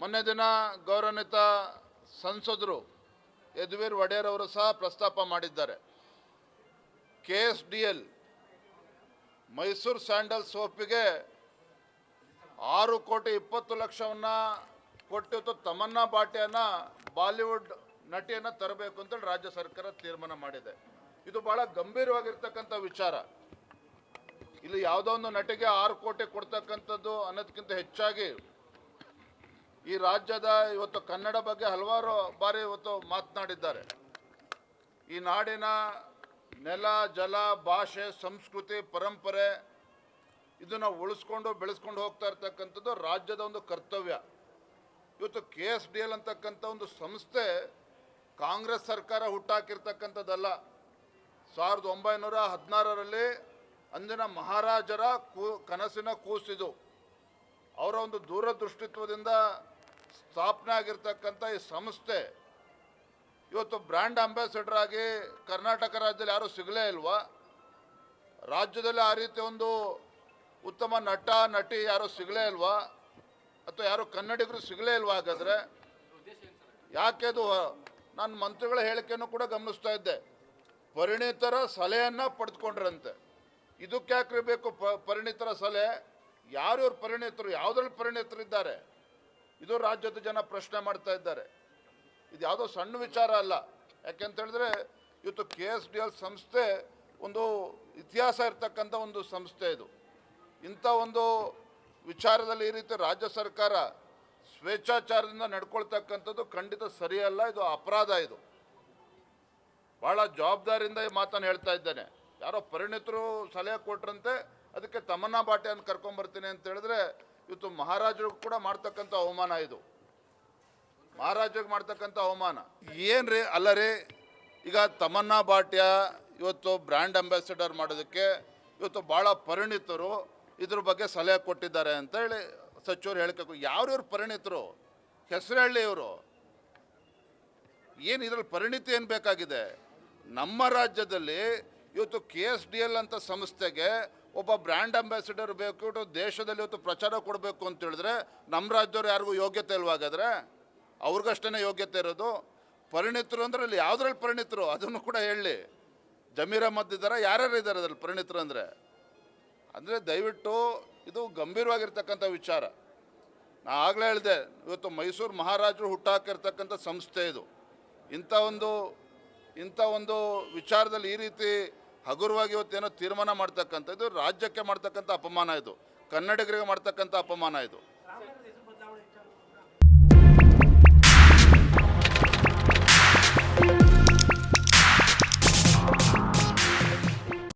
ಮೊನ್ನೆ ದಿನ ಗೌರವಾನ್ವಿತ ಸಂಸದರು ಯದುವೀರ್ ಒಡೆಯರ್ ಅವರು ಸಹ ಪ್ರಸ್ತಾಪ ಮಾಡಿದ್ದಾರೆ. K S D L Mysuru sandal ಸೋಪಿಗೆ ಆರು ಕೋಟಿ ಇಪ್ಪತ್ತು ಲಕ್ಷವನ್ನು ಕೊಟ್ಟಿತ್ತು. ತಮನ್ನಾ ಬಾಟಿಯನ್ನು ಬಾಲಿವುಡ್ ನಟಿಯನ್ನು ತರಬೇಕು ಅಂತೇಳಿ ರಾಜ್ಯ ಸರ್ಕಾರ ತೀರ್ಮಾನ ಮಾಡಿದೆ. ಇದು ಬಹಳ ಗಂಭೀರವಾಗಿರ್ತಕ್ಕಂಥ ವಿಚಾರ. ಇಲ್ಲಿ ಯಾವುದೋ ಒಂದು ನಟಿಗೆ ಆರು ಕೋಟಿ ಕೊಡ್ತಕ್ಕಂಥದ್ದು ಅನ್ನೋದಕ್ಕಿಂತ ಹೆಚ್ಚಾಗಿ ಈ ರಾಜ್ಯದ ಇವತ್ತು ಕನ್ನಡ ಬಗ್ಗೆ ಹಲವಾರು ಬಾರಿ ಇವತ್ತು ಮಾತನಾಡಿದ್ದಾರೆ. ಈ ನಾಡಿನ ನೆಲ, ಜಲ, ಭಾಷೆ, ಸಂಸ್ಕೃತಿ, ಪರಂಪರೆ ಇದನ್ನು ಉಳಿಸ್ಕೊಂಡು ಬೆಳೆಸ್ಕೊಂಡು ಹೋಗ್ತಾ ಇರ್ತಕ್ಕಂಥದ್ದು ರಾಜ್ಯದ ಒಂದು ಕರ್ತವ್ಯ. ಇವತ್ತು ಕೆ ಎಸ್ ಡಿ ಎಲ್ ಅಂತಕ್ಕಂಥ ಒಂದು ಸಂಸ್ಥೆ ಕಾಂಗ್ರೆಸ್ ಸರ್ಕಾರ ಹುಟ್ಟಾಕಿರ್ತಕ್ಕಂಥದ್ದಲ್ಲ. ಸಾವಿರದ ಒಂಬೈನೂರ ಹದಿನಾರರಲ್ಲಿ ಅಂದಿನ ಮಹಾರಾಜರ ಕೂ, ಕನಸಿನ ಕೂಸಿದು. ಅವರ ಒಂದು ದೂರದೃಷ್ಟಿತ್ವದಿಂದ ಸ್ಥಾಪನೆ ಆಗಿರ್ತಕ್ಕಂಥ ಈ ಸಂಸ್ಥೆ, ಇವತ್ತು ಬ್ರ್ಯಾಂಡ್ ಅಂಬಾಸಿಡರ್ ಆಗಿ ಕರ್ನಾಟಕ ರಾಜ್ಯದಲ್ಲಿ ಯಾರೂ ಸಿಗಲೇ ಇಲ್ವಾ? ರಾಜ್ಯದಲ್ಲಿ ಆ ರೀತಿ ಒಂದು ಉತ್ತಮ ನಟ, ನಟಿ ಯಾರೂ ಸಿಗಲೇ ಇಲ್ವಾ? ಅಥವಾ ಯಾರು ಕನ್ನಡಿಗರು ಸಿಗಲೇ ಇಲ್ವಾ ಹಾಗಾದ್ರೆ? ಯಾಕೆ ಅದು? ನಾನು ಮಂತ್ರಿಗಳ ಹೇಳಿಕೆಯನ್ನು ಕೂಡ ಗಮನಿಸ್ತಾ ಇದ್ದೆ. ಪರಿಣಿತರ ಸಲಹೆಯನ್ನು ಪಡೆದುಕೊಂಡ್ರಂತೆ. ಇದಕ್ಕೆ ಯಾಕ್ರಿ ಬೇಕು ಪ, ಪರಿಣಿತರ ಸಲಹೆ? ಯಾರ್ಯಾರು ಪರಿಣಿತರು? ಯಾವುದ್ರಲ್ಲಿ ಪರಿಣಿತರಿದ್ದಾರೆ? ಇದು ರಾಜ್ಯದ ಜನ ಪ್ರಶ್ನೆ ಮಾಡ್ತಾ ಇದ್ದಾರೆ. ಇದು ಯಾವುದೋ ಸಣ್ಣ ವಿಚಾರ ಅಲ್ಲ. ಯಾಕೆಂತ ಹೇಳಿದ್ರೆ, ಇವತ್ತು ಕೆ ಎಸ್ ಡಿ ಎಲ್ ಸಂಸ್ಥೆ ಒಂದು ಇತಿಹಾಸ ಇರ್ತಕ್ಕಂಥ ಒಂದು ಸಂಸ್ಥೆ ಇದು. ಇಂಥ ಒಂದು ವಿಚಾರದಲ್ಲಿ ಈ ರೀತಿ ರಾಜ್ಯ ಸರ್ಕಾರ ಸ್ವೇಚ್ಛಾಚಾರದಿಂದ ನಡ್ಕೊಳ್ತಕ್ಕಂಥದ್ದು ಖಂಡಿತ ಸರಿಯಲ್ಲ, ಇದು ಅಪರಾಧ ಇದು. ಭಾಳ ಜವಾಬ್ದಾರಿಯಿಂದ ಈ ಮಾತನ್ನು ಹೇಳ್ತಾ ಇದ್ದೇನೆ. ಯಾರೋ ಪರಿಣಿತರು ಸಲಹೆ ಕೊಟ್ರಂತೆ, ಅದಕ್ಕೆ ತಮನ್ನಾ ಅಂತ ಕರ್ಕೊಂಬರ್ತೀನಿ ಅಂತ ಹೇಳಿದ್ರೆ ಇವತ್ತು ಮಹಾರಾಜರು ಕೂಡ ಮಾಡ್ತಕ್ಕಂಥ ಅವಮಾನ ಇದು. ಮಹಾರಾಜರಿಗೆ ಮಾಡ್ತಕ್ಕಂಥ ಅವಮಾನ. ಏನ್ರಿ ಅಲ್ಲ ರೀ, ಈಗ ತಮನ್ನಾ ಭಾಟ್ಯ ಇವತ್ತು ಬ್ರ್ಯಾಂಡ್ ಅಂಬಾಸಿಡರ್ ಮಾಡೋದಕ್ಕೆ ಇವತ್ತು ಭಾಳ ಪರಿಣಿತರು, ಇದ್ರ ಬಗ್ಗೆ ಸಲಹೆ ಕೊಟ್ಟಿದ್ದಾರೆ ಅಂತ ಹೇಳಿ ಸಚಿವರು ಹೇಳಬೇಕು ಯಾರು ಇವ್ರು ಪರಿಣಿತರು? ಹೆಸರು ಹೇಳಿ ಇವರು. ಏನು ಇದ್ರಲ್ಲಿ ಪರಿಣಿತಿ ಏನು ಬೇಕಾಗಿದೆ? ನಮ್ಮ ರಾಜ್ಯದಲ್ಲಿ ಇವತ್ತು ಕೆ ಎಸ್ ಡಿ ಎಲ್ ಅಂತ ಸಂಸ್ಥೆಗೆ ಒಬ್ಬ ಬ್ರ್ಯಾಂಡ್ ಅಂಬಾಸಿಡರ್ ಬೇಕು ದೇಶದಲ್ಲಿ ಇವತ್ತು ಪ್ರಚಾರ ಕೊಡಬೇಕು ಅಂತ ಹೇಳಿದ್ರೆ ನಮ್ಮ ರಾಜ್ಯವ್ರು ಯಾರಿಗೂ ಯೋಗ್ಯತೆ ಇಲ್ವಾಗಾದ್ರೆ? ಅವ್ರಿಗಷ್ಟೇ ಯೋಗ್ಯತೆ ಇರೋದು. ಪರಿಣಿತರು ಅಂದ್ರೆ ಅಲ್ಲಿ ಯಾವುದ್ರಲ್ಲಿ ಪರಿಣಿತರು? ಅದನ್ನು ಕೂಡ ಹೇಳಿ. ಜಮೀರ್ ಅಹಮದ್ ಇದ್ದಾರೆ ಯಾರ್ಯಾರು ಇದ್ದಾರೆ ಅದರಲ್ಲಿ ಪರಿಣಿತರು ಅಂದರೆ? ಅಂದರೆ ದಯವಿಟ್ಟು ಇದು ಗಂಭೀರವಾಗಿರ್ತಕ್ಕಂಥ ವಿಚಾರ. ನಾ ಆಗಲೇ ಹೇಳಿದೆ, ಇವತ್ತು ಮೈಸೂರು ಮಹಾರಾಜರು ಹುಟ್ಟಾಕಿರ್ತಕ್ಕಂಥ ಸಂಸ್ಥೆ ಇದು. ಇಂಥ ಒಂದು ಇಂಥ ಒಂದು ವಿಚಾರದಲ್ಲಿ ಈ ರೀತಿ ಹಗುರವಾಗಿ ಇವತ್ತೇನೋ ತೀರ್ಮಾನ ಮಾಡ್ತಕ್ಕಂಥದ್ದು ರಾಜ್ಯಕ್ಕೆ ಮಾಡ್ತಕ್ಕಂಥ ಅಪಮಾನ ಇದು. ಕನ್ನಡಿಗರಿಗೆ ಮಾಡ್ತಕ್ಕಂಥ ಅಪಮಾನ ಇದು.